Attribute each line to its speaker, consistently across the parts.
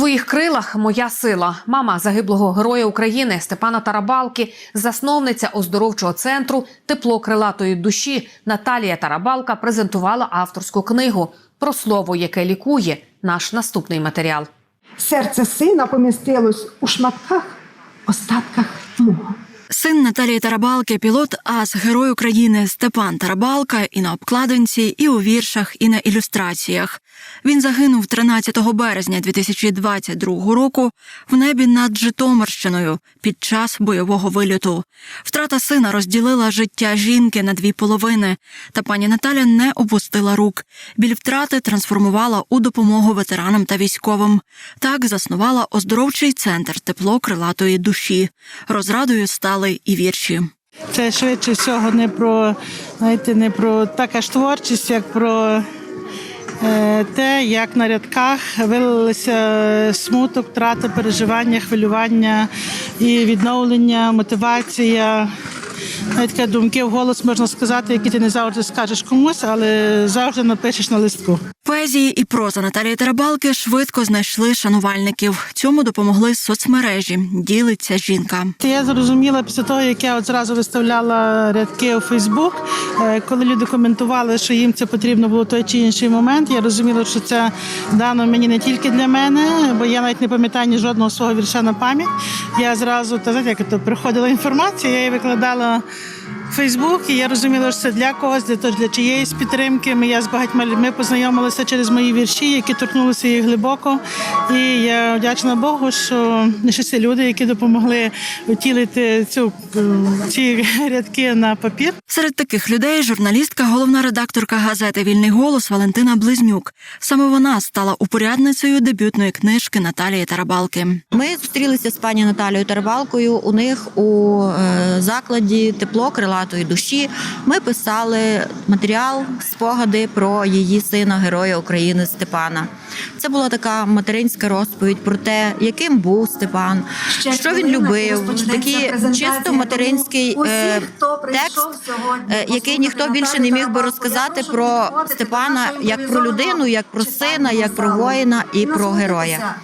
Speaker 1: твоїх крилах моя сила. Мама загиблого героя України Степана Тарабалки, засновниця оздоровчого центру Тепло крилатої душі Наталія Тарабалка презентувала авторську книгу про слово, яке лікує. Наш наступний матеріал.
Speaker 2: Серце сина помістилось у шматках, остатках мого.
Speaker 3: Син Наталії Тарабалки, пілот АС, герой України Степан Тарабалка і на обкладинці, і у віршах, і на ілюстраціях. Він загинув 13 березня 2022 року в небі над Житомирщиною під час бойового вильоту. Втрата сина розділила життя жінки на дві половини, та пані Наталя не опустила рук. Біль втрати трансформувала у допомогу ветеранам та військовим. Так заснувала оздоровчий центр тепло крилатої душі. Розрадою стали і вірші.
Speaker 4: Це швидше всього не про, знаєте, не про така ж творчість, як про е, те, як на рядках вилилися смуток, втрата, переживання, хвилювання і відновлення, мотивація. Навіть думки в голос можна сказати, які ти не завжди скажеш комусь, але завжди напишеш на листку.
Speaker 3: Поезії і проза Наталії Тарабалки швидко знайшли шанувальників. Цьому допомогли соцмережі. Ділиться жінка.
Speaker 4: Я зрозуміла після того, як я зразу виставляла рядки у Фейсбук, е, коли люди коментували, що їм це потрібно було той чи інший момент. Я розуміла, що це дано мені не тільки для мене, бо я навіть не пам'ятаю ні жодного свого вірша на пам'ять. Я зразу та знаєте, як то приходила інформація, я її викладала. В Фейсбук, і я розуміла, що це для когось, для того, для чиєїсь підтримки. Ми я з багатьма людьми познайомилася через мої вірші, які торкнулися їх глибоко. І я вдячна Богу, що це люди, які допомогли втілити цю ці рядки на папір.
Speaker 3: Серед таких людей журналістка, головна редакторка газети Вільний голос Валентина Близнюк. Саме вона стала упорядницею дебютної книжки Наталії Тарабалки.
Speaker 5: Ми зустрілися з пані Наталією Тарабалкою. У них у е, закладі тепло крилатої душі. Ми писали матеріал, спогади про її сина, героя України Степана. Це була така материнська розповідь про те, яким був Степан,
Speaker 6: Ще
Speaker 5: що він любив. Такий чисто материнський е, текст,
Speaker 6: сьогодні,
Speaker 5: е, який ніхто більше не міг би розказати про Степана як про людину, як про сина, як про воїна і про героя.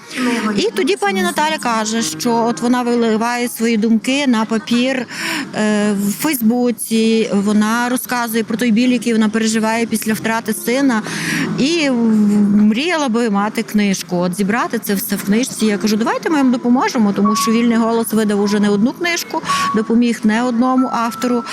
Speaker 5: І тоді пані Наталя каже, що от вона виливає свої думки на папір е, в Фейсбуці. Вона розказує про той біль, який вона переживає після втрати сина, і мріяла би мати книжку. От зібрати це все в книжці. Я кажу, давайте ми вам допоможемо, тому що вільний голос видав уже не одну книжку, допоміг не одному автору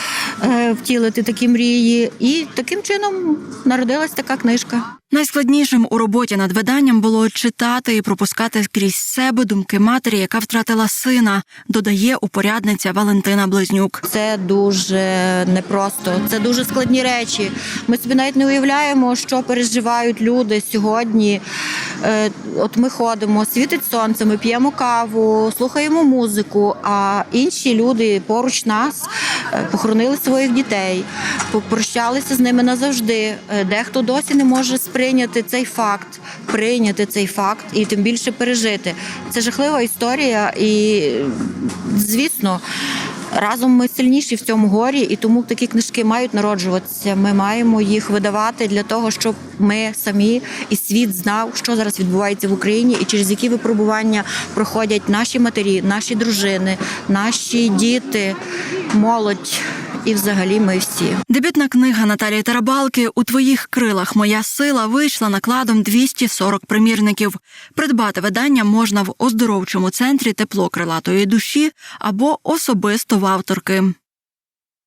Speaker 5: е, втілити такі мрії. І таким чином народилась така книжка.
Speaker 3: Найскладнішим у роботі над виданням було читати і пропускати крізь себе думки матері, яка втратила сина, додає упорядниця Валентина Близнюк.
Speaker 5: Це дуже непросто, це дуже складні речі. Ми собі навіть не уявляємо, що переживають люди сьогодні. Е, От ми ходимо, світить сонце, ми п'ємо каву, слухаємо музику. А інші люди поруч нас е, похоронили своїх дітей, попрощалися з ними назавжди. Е, Дехто досі не може сприйняти цей факт, прийняти цей факт і тим більше пережити. Це жахлива історія, і звісно. Разом ми сильніші в цьому горі, і тому такі книжки мають народжуватися. Ми маємо їх видавати для того, щоб ми самі і світ знав, що зараз відбувається в Україні, і через які випробування проходять наші матері, наші дружини, наші діти, молодь і взагалі ми всі.
Speaker 3: Дебютна книга Наталії Тарабалки У твоїх крилах моя сила вийшла накладом 240 примірників. Придбати видання можна в оздоровчому центрі тепло крилатої душі або особисто в авторки.